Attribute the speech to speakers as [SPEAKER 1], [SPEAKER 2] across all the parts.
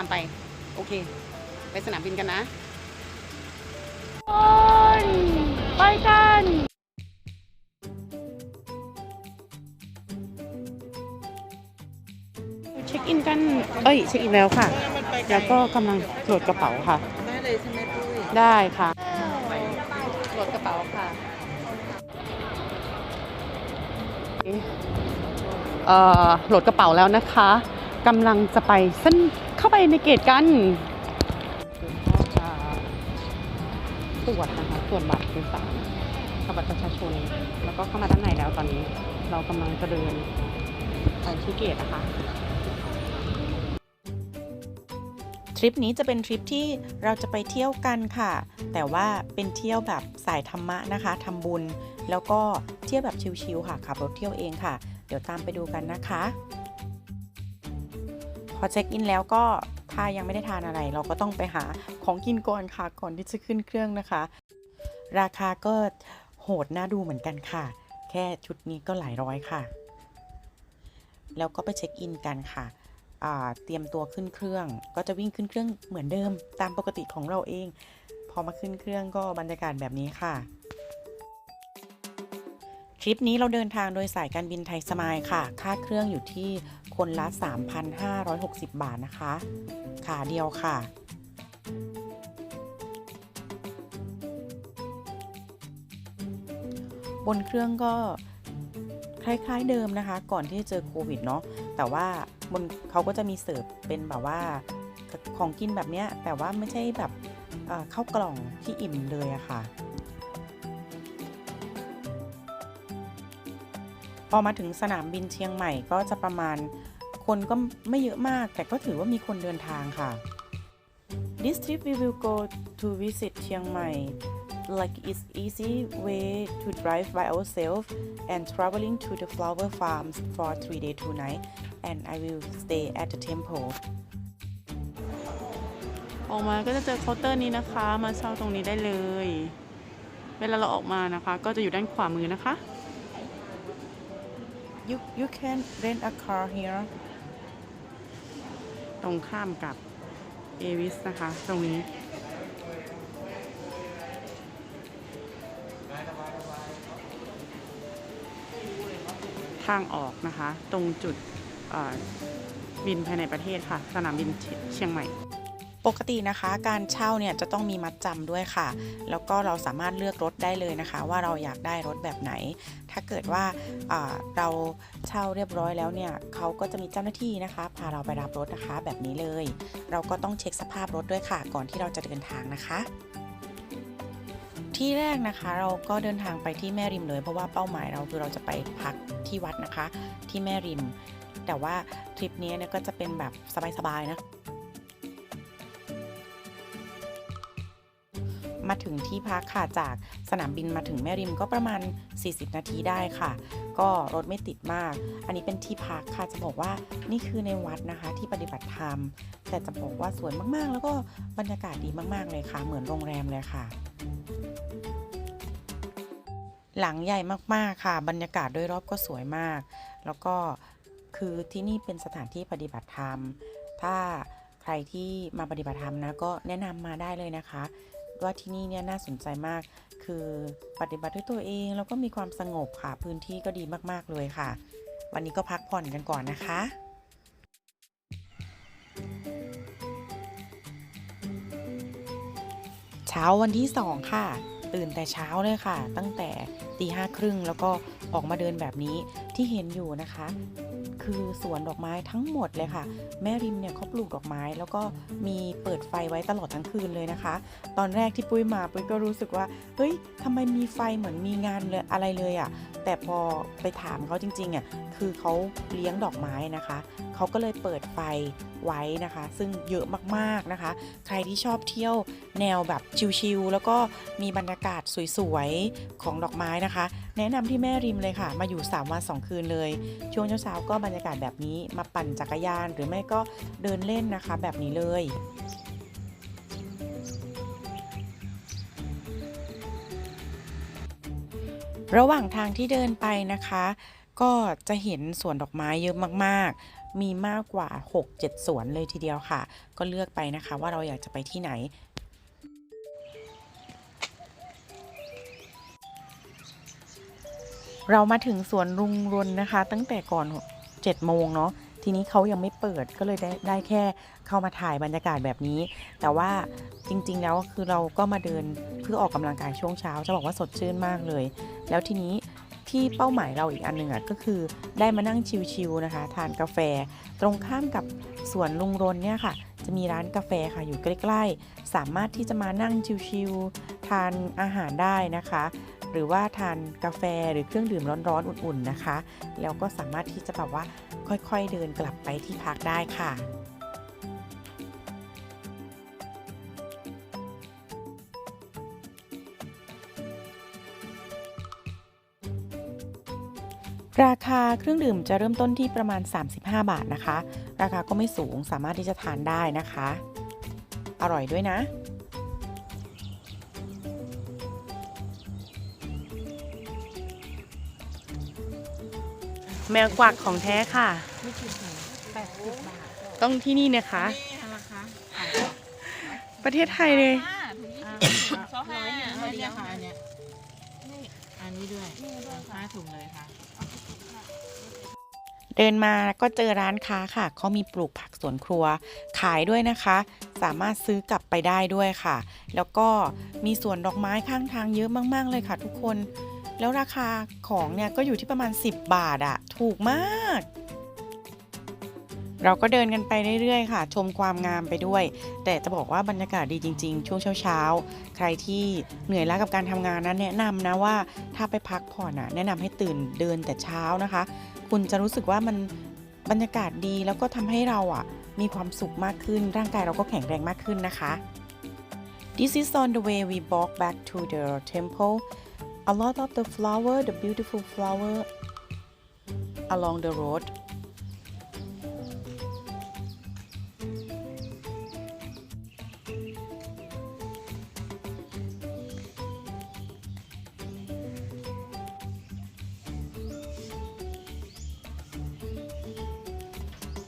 [SPEAKER 1] ามไป โอเค ไปสนามบินกันนะ
[SPEAKER 2] ไปกันเช็คอินกัน เอ้ย เช็คอินแล้วค่ะ แล้วก็กำลังโหลดกระเป๋าค่ะ
[SPEAKER 3] ได้เลยใช่ไหมปุ้ย
[SPEAKER 2] ได้ค่ะ
[SPEAKER 1] โหลดกระเป๋าค่ะ
[SPEAKER 2] เอ่อโหลดกระเป๋าแล้วนะคะกำลังจะไปเส้นเข้าไป ในเกตกันก็จะตรวจนะคะตรวจบัตรโดยสารกับบัตรประชาชน แล้วก็เข้ามาด้านในแล้วตอนนี้เรากำลังจะเดินไปที่เกตนะคะ
[SPEAKER 4] ทริปนี้จะเป็นทริปที่เราจะไปเที่ยวกันค่ะ แต่ว่าเป็นเที่ยวแบบสายธรรมะนะคะทำบุญ แล้วก็เที่ยวแบบชิลๆค่ะขับรถเที่ยวเองค่ะ เดี๋ยวตามไปดูกันนะคะ พอเช็คอินแล้วก็ถ้ายังไม่ได้ทานอะไร เราก็ต้องไปหาของกินก่อนค่ะก่อนที่จะขึ้นเครื่องนะคะ ราคาก็โหดน่าดูเหมือนกันค่ะ แค่ชุดนี้ก็หลายร้อยค่ะ แล้วก็ไปเช็คอินกันค่ะเตรียมตัวขึ้นเครื่อง ก็จะวิ่งขึ้นเครื่องเหมือนเดิมตามปกติของเราเอง พอมาขึ้นเครื่องก็บรรยากาศแบบนี้ค่ะ ทริปนี้เราเดินทางโดยสายการบินไทยสมายค่ะ ค่าเครื่องอยู่ที่คนละ 3,560 บาทนะคะ ขาเดียวค่ะ บนเครื่องก็คล้ายๆเดิมนะคะ ก่อนที่จะเจอโควิดเนาะ แต่ว่าบนเขาก็จะมีเสิร์ฟเป็นแบบว่าของกินแบบเนี้ย แต่ว่าไม่ใช่แบบเข้าวกล่องที่อิ่มเลยอะค่ะ พอมาถึงสนามบินเชียงใหม่ก็จะประมาณคนก็ไม่เยอะมาก แต่ก็ถือว่ามีคนเดินทางค่ะ This trip we will go to visit เชียงใหม่ like it's easy way to drive by ourselves and traveling to the flower farms for three day two night and I will stay at the temple
[SPEAKER 2] ออกมาก็จะเจอเคาน์เตอร์นี้นะคะ มาเช่าตรงนี้ได้เลย เวลาเราออกมานะคะ ก็จะอยู่ด้านขวามือนะคะ
[SPEAKER 4] you you can rent a car here
[SPEAKER 2] ตรงข้ามกับเอวิสนะคะ ตรงนี้ ทางออกนะคะ ตรงจุดบินภายในประเทศค่ะ สนามบินเชียงใหม่
[SPEAKER 4] ปกตินะคะการเช่าเนี่ยจะต้องมีมัดจำด้วยค่ะ แล้วก็เราสามารถเลือกรถได้เลยนะคะ ว่าเราอยากได้รถแบบไหน ถ้าเกิดว่าอ่าเราเช่าเรียบร้อยแล้วเนี่ยเขาก็จะมีเจ้าหน้าที่นะคะ พาเราไปรับรถนะคะแบบนี้เลย เราก็ต้องเช็คสภาพรถด้วยค่ะ ก่อนที่เราจะเดินทางนะคะที่แรกนะคะเราก็เดินทางไปที่แม่ริมเลย เพราะว่าเป้าหมายเราคือเราจะไปพักที่วัดนะคะ ที่แม่ริม แต่ว่าทริปนี้เนี่ยก็จะเป็นแบบสบายๆนะ มาถึงที่พักค่ะจากสนามบินมาถึงแม่ริมก็ประมาณ 40 นาทีได้ค่ะ ก็รถไม่ติดมาก อันนี้เป็นที่พักค่ะจะบอกว่านี่คือในวัดนะคะที่ปฏิบัติธรรม แต่จะบอกว่าสวยมากๆ แล้วก็บรรยากาศดีมากๆเลยค่ะ เหมือนโรงแรมเลยค่ะหลังใหญ่มากๆค่ะ บรรยากาศโดยรอบก็สวยมาก แล้วก็คือที่นี่เป็นสถานที่ปฏิบัติธรรม ถ้าใครที่มาปฏิบัติธรรมนะก็แนะนำมาได้เลยนะคะ ว่าที่นี่เนี่ยน่าสนใจมาก คือปฏิบัติด้วยตัวเองแล้วก็มีความสงบค่ะ พื้นที่ก็ดีมากๆเลยค่ะ วันนี้ก็พักผ่อนกันก่อนนะคะเช้าวันที่ 2 ค่ะ ตื่นแต่เช้าเลยค่ะ ตั้งแต่ตีห้าครึ่งแล้วก็ออกมาเดินแบบนี้ที่เห็นอยู่นะคะ คือสวนดอกไม้ทั้งหมดเลยค่ะ แม่ริมเนี่ยเขาปลูกดอกไม้ แล้วก็มีเปิดไฟไว้ตลอดทั้งคืนเลยนะคะ ตอนแรกที่ปุ้ยมาปุ้ยก็รู้สึกว่าเฮ้ยทำไมมีไฟเหมือนมีงานเลยอะไรเลยอะ่ะแต่พอไปถามเขาจริงๆอะคือเขาเลี้ยงดอกไม้นะคะเขาก็เลยเปิดไฟไว้นะคะ ซึ่งเยอะมากๆนะคะ ใครที่ชอบเที่ยวแนวแบบชิลๆแล้วก็มีบรรยากาศสวยๆของดอกไม้นะคะ แนะนำที่แม่ริมเลยค่ะ มาอยู่ 3 วัน 2 คืนเลย ช่วงเช้าๆก็บรรยากาศแบบนี้มาปั่นจักรยานหรือไม่ก็เดินเล่นนะคะแบบนี้เลยระหว่างทางที่เดินไปนะคะ ก็จะเห็นสวนดอกไม้เยอะมากๆ มีมากกว่า 6-7 สวนเลยทีเดียวค่ะ ก็เลือกไปนะคะว่าเราอยากจะไปที่ไหน เรามาถึงสวนรุงรนนะคะ ตั้งแต่ก่อน7โมงเนาะทีนี้เขายังไม่เปิดก็เลยได้ได้แค่เข้ามาถ่ายบรรยากาศแบบนี้ แต่ว่าจริง ๆ แล้วคือเราก็มาเดินเพื่อออกกำลังกายช่วงเช้าจะบอกว่าสดชื่นมากเลย แล้วทีนี้ที่เป้าหมายเราอีกอันหนึ่งอะก็คือได้มานั่งชิลๆนะคะ ทานกาแฟ ตรงข้ามกับสวนลุงรนเนี่ยค่ะ จะมีร้านกาแฟค่ะอยู่ใกล้ ๆ สามารถที่จะมานั่งชิลๆทานอาหารได้นะคะ หรือว่าทานกาแฟหรือเครื่องดื่มร้อนๆอุ่นๆนะคะ แล้วก็สามารถที่จะแบบว่าค่อยๆเดินกลับไปที่พักได้ค่ะราคาเครื่องดื่มจะเริ่มต้นที่ประมาณ 35 บาทนะคะ ราคาก็ไม่สูงสามารถที่จะทานได้นะคะ อร่อยด้วยนะ
[SPEAKER 2] แมวกวักของแท้ค่ะ ต้องที่นี่นะคะ ประเทศไทยเลย
[SPEAKER 3] ซอห้าเนี่ยพอดีค่ะอันเนี้ยนี่อันนี้ด้วยห้าถุงเลยค่ะ
[SPEAKER 4] เดินมาก็เจอร้านค้าค่ะ เขามีปลูกผักสวนครัว ขายด้วยนะคะ สามารถซื้อกลับไปได้ด้วยค่ะ แล้วก็มีสวนดอกไม้ข้างทางเยอะมาก ๆ เลยค่ะทุกคน แล้วราคาของเนี่ยก็อยู่ที่ประมาณ 10 บาทอะถูกมาก เราก็เดินกันไปเรื่อยๆค่ะ ชมความงามไปด้วย แต่จะบอกว่าบรรยากาศดีจริง ๆ ช่วงเช้าๆ ใครที่เหนื่อยล้ากับการทำงานนั้นแนะนำนะว่าถ้าไปพักผ่อนอะแนะนำให้ตื่นเดินแต่เช้านะคะ คุณจะรู้สึกว่ามันบรรยากาศดีแล้วก็ทำให้เราอะมีความสุขมากขึ้น ร่างกายเราก็แข็งแรงมากขึ้นนะคะ This is on the way we walk back to the temple a lot of the flower the beautiful flower along the road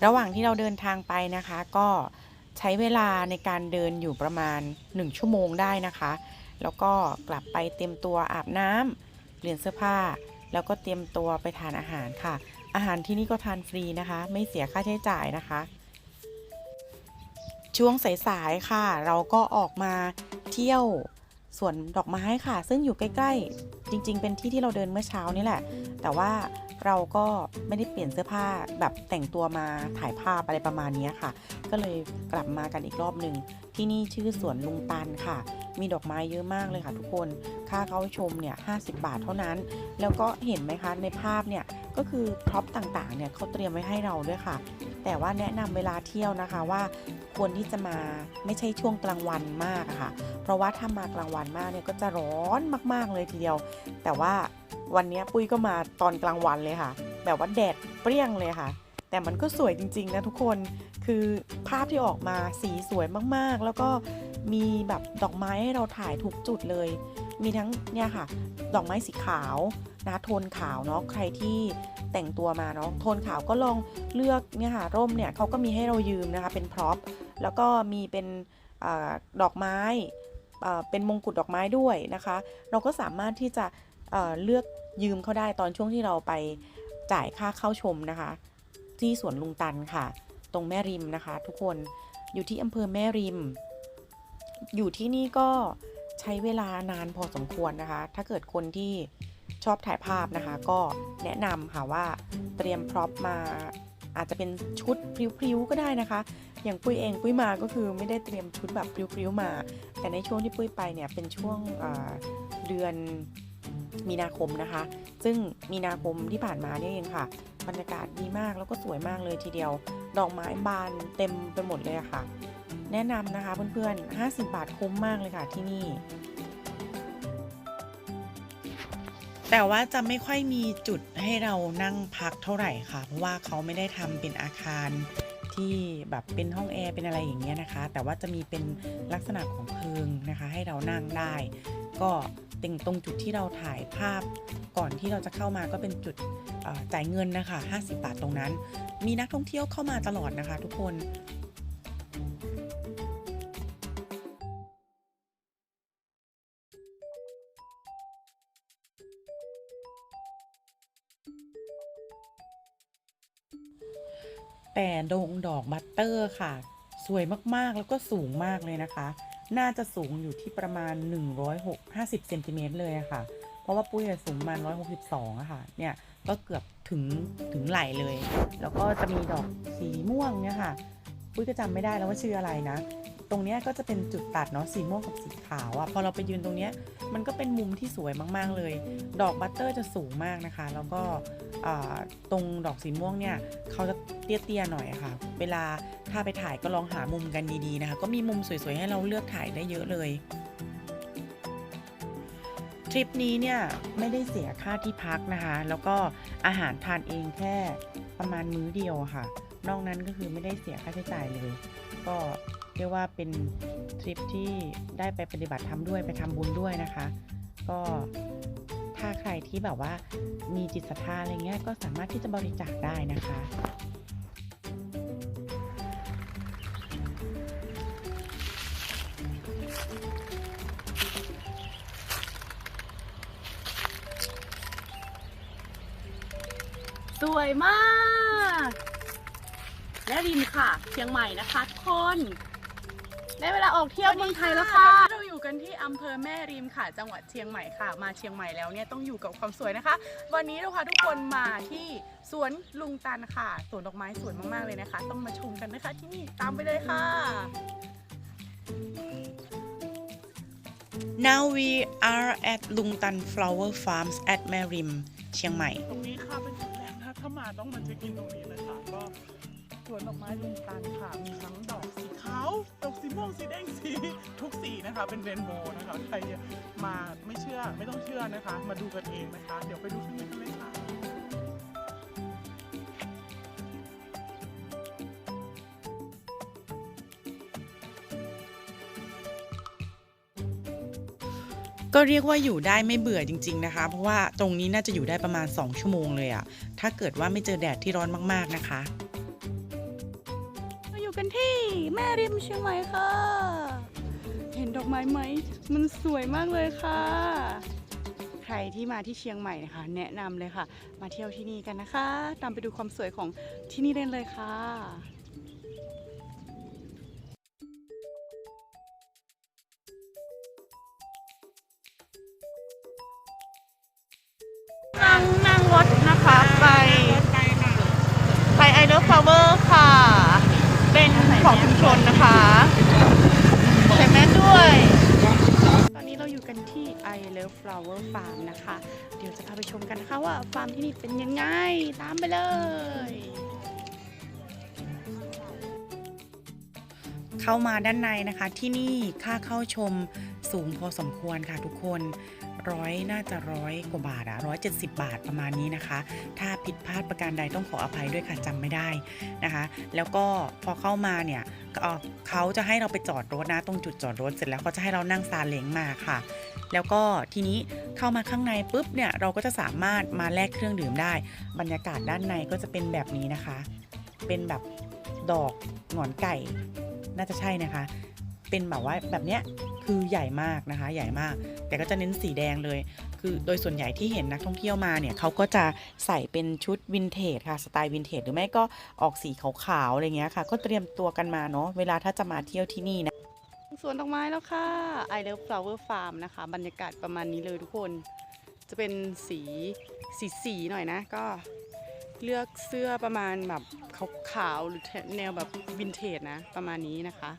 [SPEAKER 4] ระหว่างที่เราเดินทางไปนะคะ ก็ใช้เวลาในการเดินอยู่ประมาณ 1 ชั่วโมงได้นะคะ แล้วก็กลับไปเตรียมตัวอาบน้ำเปลี่ยนเสื้อผ้า แล้วก็เตรียมตัวไปทานอาหารค่ะ อาหารที่นี่ก็ทานฟรีนะคะ ไม่เสียค่าใช้จ่ายนะคะ ช่วงสายๆค่ะ เราก็ออกมาเที่ยวสวนดอกไม้ค่ะ ซึ่งอยู่ใกล้ๆ จริง ๆ เป็นที่ที่เราเดินเมื่อเช้านี่แหละ แต่ว่า เราก็ไม่ได้เปลี่ยนเสื้อผ้าแบบแต่งตัวมาถ่ายภาพอะไรประมาณนี้ค่ะ ก็เลยกลับมากันอีกรอบหนึ่งที่นี่ชื่อสวนลุงตันค่ะ มีดอกไม้เยอะมากเลยค่ะทุกคน ค่าเข้าชมเนี่ย50 บาทเท่านั้น แล้วก็เห็นไหมคะในภาพเนี่ยก็คือพร็อพต่างๆเนี่ยเขาเตรียมไว้ให้เราด้วยค่ะ แต่ว่าแนะนำเวลาเที่ยวนะคะว่าควรที่จะมาไม่ใช่ช่วงกลางวันมากค่ะ เพราะว่าถ้ามากลางวันมากเนี่ยก็จะร้อนมากๆเลยทีเดียว แต่ว่า วันนี้ปุ้ยก็มาตอนกลางวันเลยค่ะ แบบว่าแดดเปรี้ยงเลยค่ะ แต่มันก็สวยจริง ๆ นะทุกคนคือภาพที่ออกมาสีสวยมากๆ แล้วก็มีแบบดอกไม้ให้เราถ่ายทุกจุดเลย มีทั้งเนี่ยค่ะ ดอกไม้สีขาวนะโทนขาวเนาะใครที่แต่งตัวมาเนาะโทนขาวก็ลองเลือกเนี่ยค่ะร่มเนี่ยเขาก็มีให้เรายืมนะคะเป็นพร็อพแล้วก็มีเป็นอดอกไม้เป็นมงกุฎดอกไม้ด้วยนะคะ เราก็สามารถที่จะเเลือก ยืมเขาได้ตอนช่วงที่เราไปจ่ายค่าเข้าชมนะคะ ที่สวนลุงตันค่ะ ตรงแม่ริมนะคะ ทุกคนอยู่ที่อำเภอแม่ริม อยู่ที่นี่ก็ใช้เวลานานพอสมควรนะคะ ถ้าเกิดคนที่ชอบถ่ายภาพนะคะ ก็แนะนำค่ะว่าเตรียมพร็อพมาอาจจะเป็นชุดพริ้วๆก็ได้นะคะ อย่างปุ้ยเองปุ้ยมาก็คือไม่ได้เตรียมชุดแบบพริ้วๆมา แต่ในช่วงที่ปุ้ยไปเนี่ยเป็นช่วงเอ่อเดือน มีนาคมนะคะ ซึ่งมีนาคมที่ผ่านมาเนี่ยเองค่ะ บรรยากาศดีมากแล้วก็สวยมากเลยทีเดียว ดอกไม้บานเต็มไปหมดเลยค่ะ แนะนำนะคะเพื่อนๆ 50 บาทคุ้มมากเลยค่ะที่นี่ แต่ว่าจะไม่ค่อยมีจุดให้เรานั่งพักเท่าไหร่ค่ะ เพราะว่าเขาไม่ได้ทำเป็นอาคารที่แบบเป็นห้องแอร์เป็นอะไรอย่างเงี้ยนะคะ แต่ว่าจะมีเป็นลักษณะของเพิงนะคะ ให้เรานั่งได้ ก็ ติงตรงจุดที่เราถ่ายภาพก่อนที่เราจะเข้ามาก็เป็นจุดจ่ายเงินนะคะ 50 บาทตรงนั้น มีนักท่องเที่ยวเข้ามาตลอดนะคะ ทุกคนแต่ดงดอกบัตเตอร์ค่ะ สวยมากๆแล้วก็สูงมากเลยนะคะ น่าจะสูงอยู่ที่ประมาณ 150เซนติเมตรเลยค่ะ เพราะว่าปุ้ยสูงประมาณ162อะค่ะ เนี่ยก็เกือบถึงถึงไหลเลย แล้วก็จะมีดอกสีม่วงเนี่ยค่ะ ปุ้ยก็จำไม่ได้แล้วว่าชื่ออะไรนะ ตรงนี้ก็จะเป็นจุดตัดเนาะสีม่วงกับสีขาวอะพอเราไปยืนตรงนี้มันก็เป็นมุมที่สวยมาก ๆ เลย ดอกบัตเตอร์จะสูงมากนะคะ แล้วก็ตรงดอกสีม่วงเนี่ยเขาจะ เตี้ยๆหน่อยค่ะ เวลาถ้าไปถ่ายก็ลองหามุมกันดีๆนะคะ ก็มีมุมสวยๆให้เราเลือกถ่ายได้เยอะเลยทริปนี้เนี่ยไม่ได้เสียค่าที่พักนะคะ แล้วก็อาหารทานเองแค่ประมาณมื้อเดียวค่ะ นอกนั้นก็คือไม่ได้เสียค่าใช้จ่ายเลย ก็เรียกว่าเป็นทริปที่ได้ไปปฏิบัติธรรมด้วยไปทำบุญด้วยนะคะ ก็ถ้าใครที่แบบว่ามีจิตศรัทธาอะไรเงี้ยก็สามารถที่จะบริจาคได้นะคะ
[SPEAKER 2] วยมาก และริมค่ะ เชียงใหม่นะคะทุกคนได้เวลาออกเที่ยวเมืองไทยแล้วค่ะ เราอยู่กันที่อำเภอแม่ริมค่ะ จังหวัดเชียงใหม่ค่ะ มาเชียงใหม่แล้วเนี่ยต้องอยู่กับความสวยนะคะ วันนี้เราพาทุกคนมาที่สวนลุงตันค่ะ สวนดอกไม้สวยมากๆเลยนะคะ ต้องมาชมกันนะคะที่นี่ตามไปเลยค่ะ
[SPEAKER 4] Now we are at Lungtan Flower Farms at Merim เชียงใหม่
[SPEAKER 5] ตรงนี้ค่ะเป็นจุดแรก ถ้ามาต้องมาเช็คอินตรงนี้เลยค่ะก็สวนดอกไม้ลุงตันค่ะมีทั้งดอกสีขาวดอกสีม่วงสีแดงสีทุกสีนะคะ เป็นเรนโบว์นะคะใครมาไม่เชื่อไม่ต้องเชื่อนะคะ มาดูกันเองนะคะ เดี๋ยวไปดูข้างในกันเลยค่ะ
[SPEAKER 4] ก็เรียกว่าอยู่ได้ไม่เบื่อจริง ๆ นะคะ เพราะว่าตรงนี้น่าจะอยู่ได้ประมาณ 2 ชั่วโมงเลยอะ ถ้าเกิดว่าไม่เจอแดดที่ร้อนมากๆนะคะ
[SPEAKER 2] เราอยู่กันที่แม่ริมเชียงใหม่ค่ะ เห็นดอกไม้ไหม มันสวยมากเลยค่ะ ใครที่มาที่เชียงใหม่นะคะ แนะนำเลยค่ะ มาเที่ยวที่นี่กันนะคะ ตามไปดูความสวยของที่นี่เล่นเลยค่ะ เดอร์ฟลาเวอร์ค่ะ เป็นของชุมชนนะคะใส่แมสด้วย ตอนนี้เราอยู่กันที่ I Love Flower Farm นะคะ เดี๋ยวจะพาไปชมกันนะคะว่าฟาร์มที่นี่เป็นยังไง ตามไปเลย
[SPEAKER 4] เข้ามาด้านในนะคะที่นี่ค่าเข้าชมสูงพอสมควรค่ะทุกคน ร้อยน่าจะร้อยกว่าบาทอะร้อยเจ็ดสิบบาทประมาณนี้นะคะ ถ้าผิดพลาดประการใดต้องขออภัยด้วยค่ะจำไม่ได้นะคะ แล้วก็พอเข้ามาเนี่ยเเขาจะให้เราไปจอดรถนะตรงจุดจอดรถเสร็จแล้วเขาจะให้เรานั่งซาเล้งมาค่ะ แล้วก็ทีนี้เข้ามาข้างในปุ๊บเนี่ยเราก็จะสามารถมาแลกเครื่องดื่มได้ บรรยากาศด้านในก็จะเป็นแบบนี้นะคะ เป็นแบบดอกหงอนไก่ น่าจะใช่นะคะ เป็นแบบว่าแบบเนี้ย คือใหญ่มากนะคะ ใหญ่มาก แต่ก็จะเน้นสีแดงเลย คือโดยส่วนใหญ่ที่เห็นนักท่องเที่ยวมาเนี่ยเขาก็จะใส่เป็นชุดวินเทจค่ะสไตล์วินเทจหรือไม่ก็ออกสีขาวๆอะไรเงี้ยค่ะ ก็เตรียมตัวกันมาเนาะเวลาถ้าจะมาเที่ยวที่นี่นะ
[SPEAKER 2] สวนดอกไม้แล้วค่ะ I Love Flower Farm นะคะ บรรยากาศประมาณนี้เลยทุกคน จะเป็นสีสีสีหน่อยนะ ก็เลือกเสื้อประมาณแบบขาวๆหรือแนวแบบวินเทจนะ ประมาณนี้นะคะ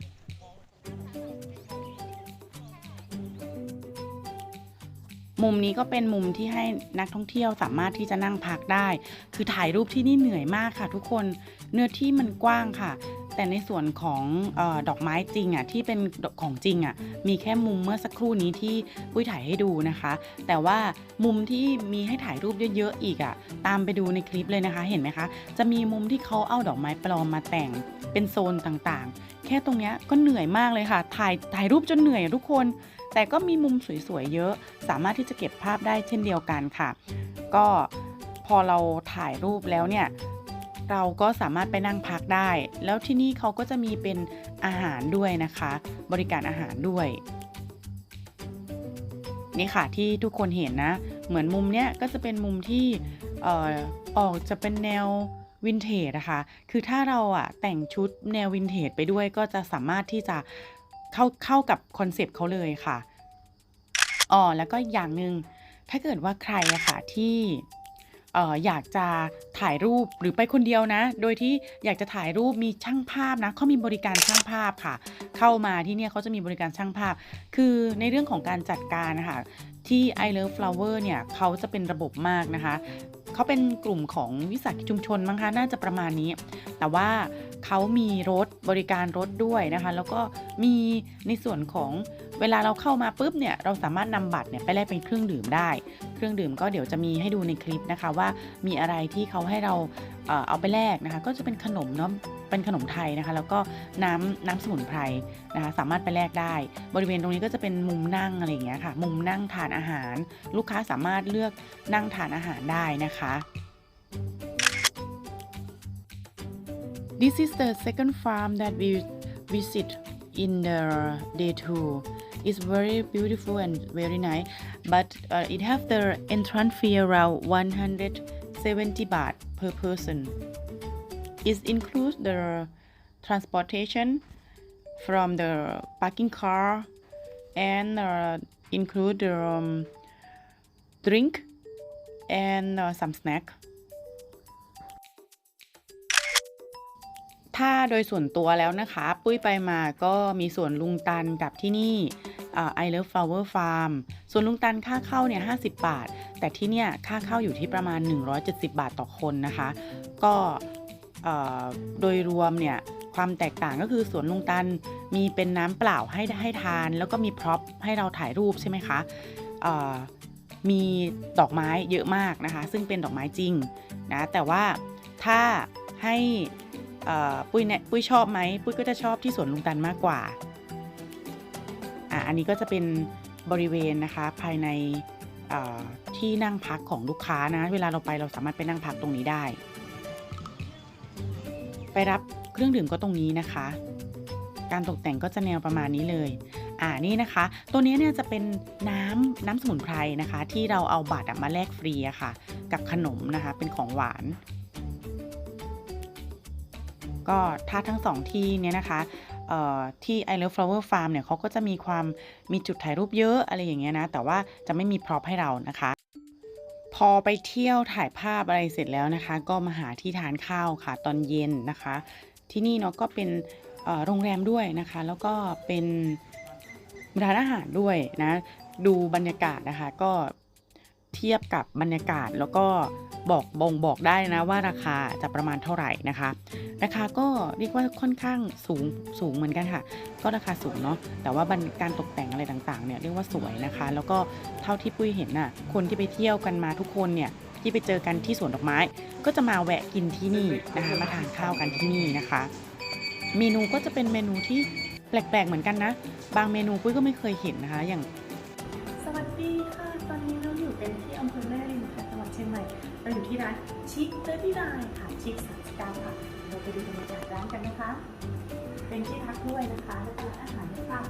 [SPEAKER 2] มุมนี้ก็เป็นมุมที่ให้นักท่องเที่ยวสามารถที่จะนั่งพักได้ คือถ่ายรูปที่นี่เหนื่อยมากค่ะ ทุกคนเนื้อที่มันกว้างค่ะ
[SPEAKER 4] แต่ในส่วนของออดอกไม้จริงอะที่เป็นของจริงอะมีแค่มุมเมื่อสักครู่นี้ที่ปุ้ยถ่ายให้ดูนะคะ แต่ว่ามุมที่มีให้ถ่ายรูปเยอะๆอีกอะตามไปดูในคลิปเลยนะคะเห็นไหมคะ จะมีมุมที่เขาเอาดอกไม้ปลอมมาแต่งเป็นโซนต่างๆ แค่ตรงเนี้ยก็เหนื่อยมากเลยค่ะ ถ่ายถ่ายรูปจนเหนื่อยอะทุกคน แต่ก็มีมุมสวยๆเยอะ สามารถที่จะเก็บภาพได้เช่นเดียวกันค่ะ ก็พอเราถ่ายรูปแล้วเนี่ยเราก็สามารถไปนั่งพักได้ แล้วที่นี่เขาก็จะมีเป็นอาหารด้วยนะคะ บริการอาหารด้วย นี่ค่ะที่ทุกคนเห็นนะ เหมือนมุมเนี้ยก็จะเป็นมุมที่เอ่อออกจะเป็นแนววินเทจนะคะ คือถ้าเราอะแต่งชุดแนววินเทจไปด้วยก็จะสามารถที่จะ เข้าเข้ากับคอนเซปต์เขาเลยค่ะอ๋อแล้วก็อย่างหนึ่งถ้าเกิดว่าใครอะค่ะที่เอ่ออยากจะถ่ายรูปหรือไปคนเดียวนะ โดยที่อยากจะถ่ายรูปมีช่างภาพนะเขามีบริการช่างภาพค่ะ เข้ามาที่เนี่ยเขาจะมีบริการช่างภาพ คือในเรื่องของการจัดการนะคะที่ I Love Flower เนี่ยเขาจะเป็นระบบมากนะคะ เขาเป็นกลุ่มของวิสาหกิจชุมชนมั้งคะน่าจะประมาณนี้ แต่ว่าเขามีรถบริการรถด้วยนะคะ แล้วก็มีในส่วนของ เวลาเราเข้ามาปุ๊บเนี่ยเราสามารถนำบัตรเนี่ยไปแลกเป็นเครื่องดื่มได้ เครื่องดื่มก็เดี๋ยวจะมีให้ดูในคลิปนะคะว่ามีอะไรที่เขาให้เราเอ่อเอาไปแลกนะคะ ก็จะเป็นขนมเนาะเป็นขนมไทยนะคะ แล้วก็น้ำน้ำสมุนไพรนะคะ สามารถไปแลกได้ บริเวณตรงนี้ก็จะเป็นมุมนั่งอะไรอย่างเงี้ยค่ะ มุมนั่งทานอาหาร ลูกค้าสามารถเลือกนั่งทานอาหารได้นะคะ This is the second farm that we visit in the day two. Is very beautiful and very nice, but uh, it have the entrance fee around 170 baht per person. It includes the transportation from the parking car and uh, include the um, drink and uh, some snack. ถ้าโดยส่วนตัวแล้วนะคะ ปุ้ยไปมาก็มีส่วนลุงตันกับที่นี่ ไอ่า I Love Flower Farm ส่วนลุงตันค่าเข้าเนี่ย50 บาท แต่ที่เนี่ยค่าเข้าอยู่ที่ประมาณ 170 บาทต่อคนนะคะ ก็โดยรวมเนี่ยความแตกต่างก็คือสวนลุงตันมีเป็นน้ำเปล่าให้ให้ทาน แล้วก็มีพร็อพให้เราถ่ายรูปใช่ไหมคะมีดอกไม้เยอะมากนะคะ ซึ่งเป็นดอกไม้จริงนะแต่ว่าถ้าให้ปุ้ยเนี่ยปุ้ยชอบไหมปุ้ยก็จะชอบที่สวนลุงตันมากกว่า อะอันนี้ก็จะเป็นบริเวณนะคะภายในที่นั่งพักของลูกค้านะ เวลาเราไปเราสามารถไปนั่งพักตรงนี้ได้ ไปรับเครื่องดื่มก็ตรงนี้นะคะ การตกแต่งก็จะแนวประมาณนี้เลย อ่านี่นะคะ ตัวนี้เนี่ยจะเป็นน้ำน้ำสมุนไพรนะคะ ที่เราเอาบัตรมาแลกฟรีอะค่ะ กับขนมนะคะเป็นของหวาน ก็ถ้าทั้งสองที่เนี่ยนะคะ ที่ I Love Flower Farm เนี่ยเขาก็จะมีความมีจุดถ่ายรูปเยอะอะไรอย่างเงี้ยนะ แต่ว่าจะไม่มีพร็อพให้เรานะคะ พอไปเที่ยวถ่ายภาพอะไรเสร็จแล้วนะคะ ก็มาหาที่ทานข้าวค่ะตอนเย็นนะคะ ที่นี่เนาะก็เป็นโรงแรมด้วยนะคะ แล้วก็เป็นร้านอาหารด้วยนะ ดูบรรยากาศนะคะ ก็เทียบกับบรรยากาศแล้วก็ บอกบ่งบอกได้นะว่าราคาจะประมาณเท่าไหร่นะคะ ราคาก็เรียกว่าค่อนข้างสูงสูงเหมือนกันค่ะ ก็ราคาสูงเนาะแต่ว่าการตกแต่งอะไรต่างๆเนี่ยเรียกว่าสวยนะคะ แล้วก็เท่าที่ปุ้ยเห็นน่ะคนที่ไปเที่ยวกันมาทุกคนเนี่ยที่ไปเจอกันที่สวนดอกไม้ ก็จะมาแวะกินที่นี่นะคะมาทานข้าวกันที่นี่นะคะ เมนูก็จะเป็นเมนูที่แปลกๆเหมือนกันนะ บางเมนูปุ้ยก็ไม่เคยเห็นนะคะ อย่าง
[SPEAKER 6] ที่ร้านชิคเตอร์ที่นายค่ะชิคสามสิบเก้าค่ะเราไปดูบรรยากาศร้านกันนะคะ เป็นที่พักด้วยนะคะแล้วก็ร้านอาหารด้วยค่ะ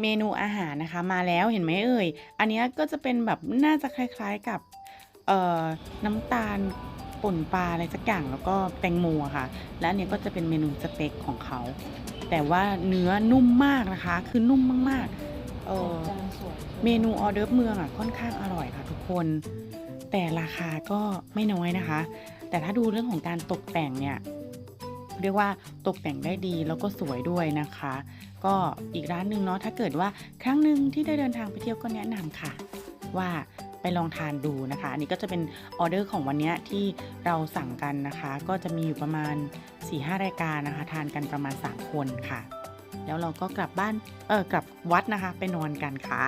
[SPEAKER 4] เมนูอาหารนะคะมาแล้วเห็นไหมเอ่ย อันเนี้ยก็จะเป็นแบบน่าจะคล้ายๆกับเอ่อน้ำตาลป่นปลาอะไรสักอย่างแล้วก็แตงโมอะค่ะ และอันเนี้ยก็จะเป็นเมนูสเต็กของเขา แต่ว่าเนื้อนุ่มมากนะคะ คือนุ่มมากๆเออเมนูออเดิร์ฟเมืองอะค่อนข้างอร่อยค่ะทุกคน แต่ราคาก็ไม่น้อยนะคะ แต่ถ้าดูเรื่องของการตกแต่งเนี่ยเรียกว่าตกแต่งได้ดีแล้วก็สวยด้วยนะคะ ก็อีกร้านหนึ่งเนาะถ้าเกิดว่าครั้งหนึ่งที่ได้เดินทางไปเที่ยวก็แนะนำค่ะ ว่าไปลองทานดูนะคะ อันนี้ก็จะเป็นออเดอร์ของวันนี้ที่เราสั่งกันนะคะ ก็จะมีอยู่ประมาณ 4-5 รายการนะคะ ทานกันประมาณ 3 คนค่ะ แล้วเราก็กลับบ้านเออกลับวัดนะคะ ไปนอนกันค่ะ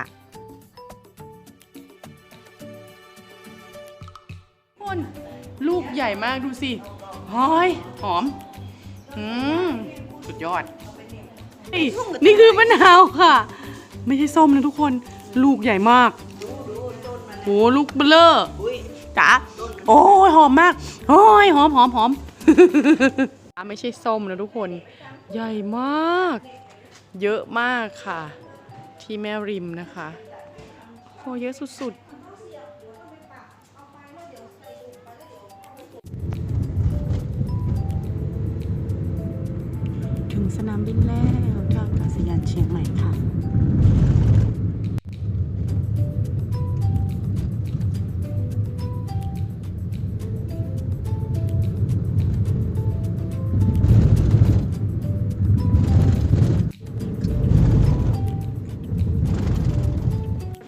[SPEAKER 2] คนลูกใหญ่มากดูสิหอยหอม อืม สุดยอด นี่คือมะนาวค่ะ ไม่ใช่ส้มนะทุกคน ลูกใหญ่มากโหลูกเบลอจ๋าโอ้ยหอมมากโอ้ยหอมหอมหอมไม่ใช่ส้มนะทุกคน ใหญ่มาก เยอะมากค่ะ ที่แม่ริมนะคะโอ้เยอะสุดๆ สนามบินแล้วท่าอากาศยานเชียงใหม่ค่ะ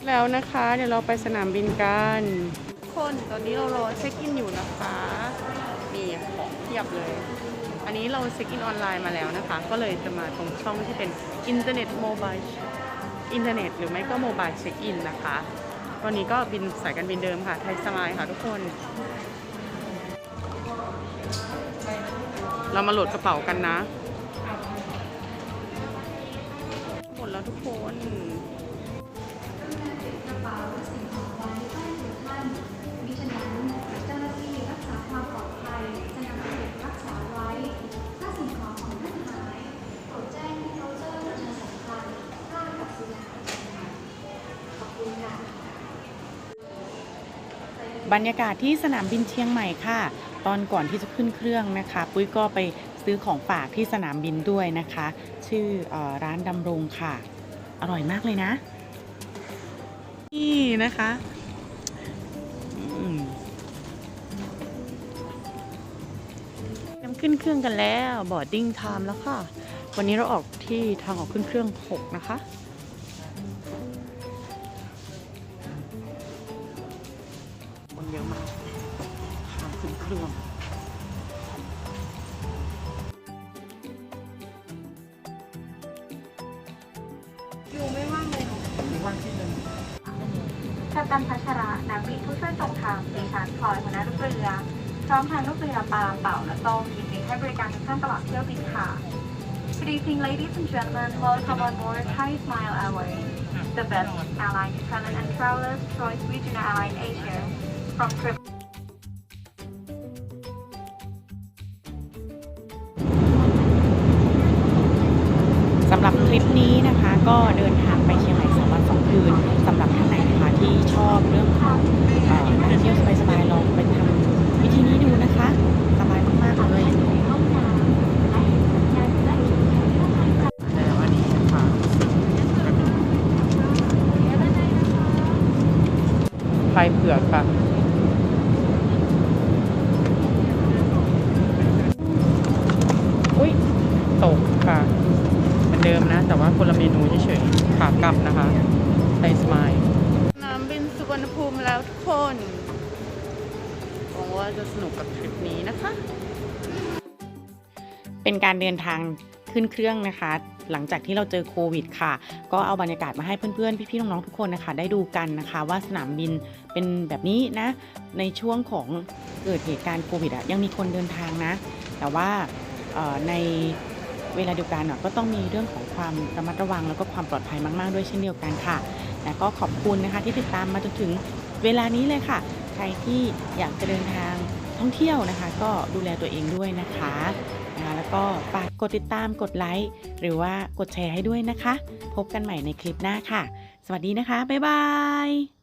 [SPEAKER 2] แล้วนะคะ เดี๋ยวเราไปสนามบินกันทุกคนตอนนี้เรารอเช็คอินอยู่นะคะ มีของเทียบเลย อันนี้เราเช็คอินออนไลน์มาแล้วนะคะ ก็เลยจะมาตรงช่องที่เป็นอินเทอร์เน็ตโมบายอินเทอร์เน็ตหรือไม่ก็โมบายเช็คอินนะคะตอนนี้ก็บินสายการบินเดิมค่ะ ไทยสมายค่ะทุกคน เรามาโหลดกระเป๋ากันนะ หมดแล้วทุกคน
[SPEAKER 7] บรรยา
[SPEAKER 4] กาศที่สนามบินเชียงใหม่ค่ะ ตอนก่อนที่จะขึ้นเครื่องนะคะ ปุ้ยก็ไปซื้อของฝากที่สนามบินด้วยนะคะ ชื่อออร้านดำรงค่ะ อร่อยมากเลยนะ
[SPEAKER 2] นี่นะคะเตรียมขึ้นเครื่องกันแล้วบอร์ดดิ้งไทม์แล้วค่ะ วันนี้เราออกที่ทางออกขึ้นเครื่อง 6 นะคะ
[SPEAKER 7] from trip
[SPEAKER 4] สำหรับทริปนี้นะคะก็เดินทางไปเชียงใหม่สามวันสองคืนสำหรับท่านไหนนะคะที่ชอบเรื่องของเอ่อการเที่ยวสบายๆลองไปทำวิธีนี้ดูนะคะสบายมากๆเลย
[SPEAKER 2] แล้วอันนี้นะคะไฟเผือกค่ะ เหมือนเดิมนะ แต่ว่าคนละเมนูเฉยๆขากลับนะคะไทยสมายน้ำบินสุวรรณภูมิแล้วทุกคนหวังว่าจะสนุกกับทริปนี้นะคะ
[SPEAKER 4] เป็นการเดินทางขึ้นเครื่องนะคะ หลังจากที่เราเจอโควิดค่ะ ก็เอาบรรยากาศมาให้เพื่อนๆ พี่ๆ น้องๆ ทุกคนนะคะ ได้ดูกันนะคะ ว่าสนามบินเป็นแบบนี้นะ ในช่วงของเกิดเหตุการณ์โควิดอะยังมีคนเดินทางนะ แต่ว่าเอ่อใน เวลาเดียวกันก็ต้องมีเรื่องของความระมัดระวังแล้วก็ความปลอดภัยมากๆ ด้วยเช่นเดียวกันค่ะและก็ขอบคุณนะคะที่ติดตามมาจนถึงเวลานี้เลยค่ะ ใครที่อยากจะเดินทางท่องเที่ยวนะคะ ก็ดูแลตัวเองด้วยนะคะนะคะแล้วก็ฝากกดติดตามกดไลค์หรือว่ากดแชร์ให้ด้วยนะคะ พบกันใหม่ในคลิปหน้าค่ะ สวัสดีนะคะ บ๊ายบาย